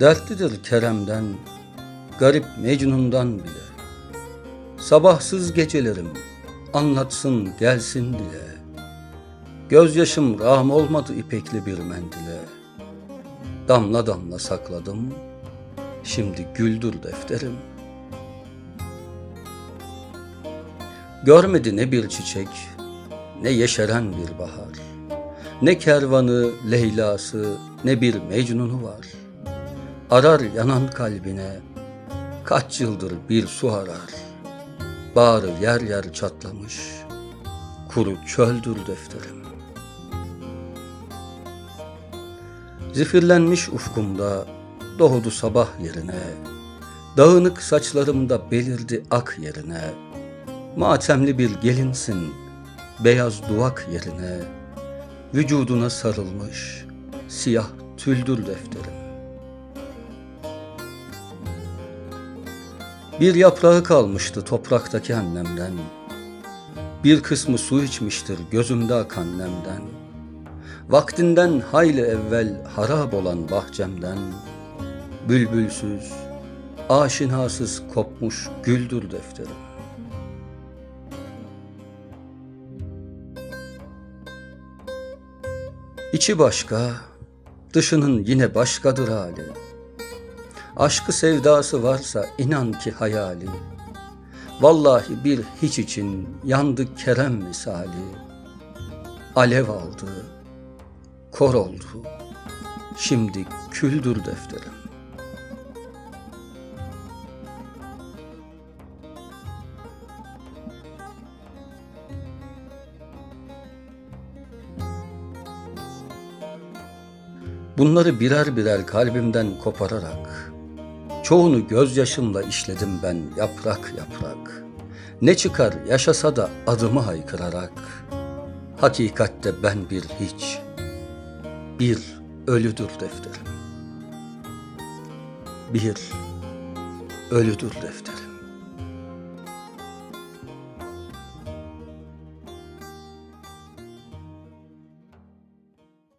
Dertlidir Kerem'den, garip Mecnun'dan bile. Sabahsız gecelerim, anlatsın gelsin dile. Gözyaşım rahm olmadı ipekli bir mendile. Damla damla sakladım, şimdi güldür defterim. Görmedi ne bir çiçek, ne yeşeren bir bahar. Ne kervanı, Leyla'sı, ne bir Mecnun'u var. Arar yanan kalbine, kaç yıldır bir su arar. Bağrı yer yer çatlamış, kuru çöldür defterim. Zifirlenmiş ufkumda doğdu sabah yerine, Dağınık saçlarımda belirdi ak yerine, Matemli bir gelinsin, beyaz duvak yerine, Vücuduna sarılmış, siyah tüldür defterim. Bir yaprağı kalmıştı topraktaki annemden, Bir kısmı su içmiştir gözümde akan nemden, Vaktinden hayli evvel harap olan bahçemden, Bülbülsüz, aşinasız kopmuş güldür defterim. İçi başka, dışının yine başkadır hali. Aşkı sevdası varsa inan ki hayali. Vallahi bir hiç için yandı Kerem misali. Alev aldı, kor oldu, şimdi küldür defterim. Bunları birer birer kalbimden kopararak, çoğunu gözyaşımla işledim ben yaprak yaprak. Ne çıkar yaşasa da adımı haykırarak, hakikatte ben bir hiç, bir ölüdür defterim. Bir ölüdür defterim.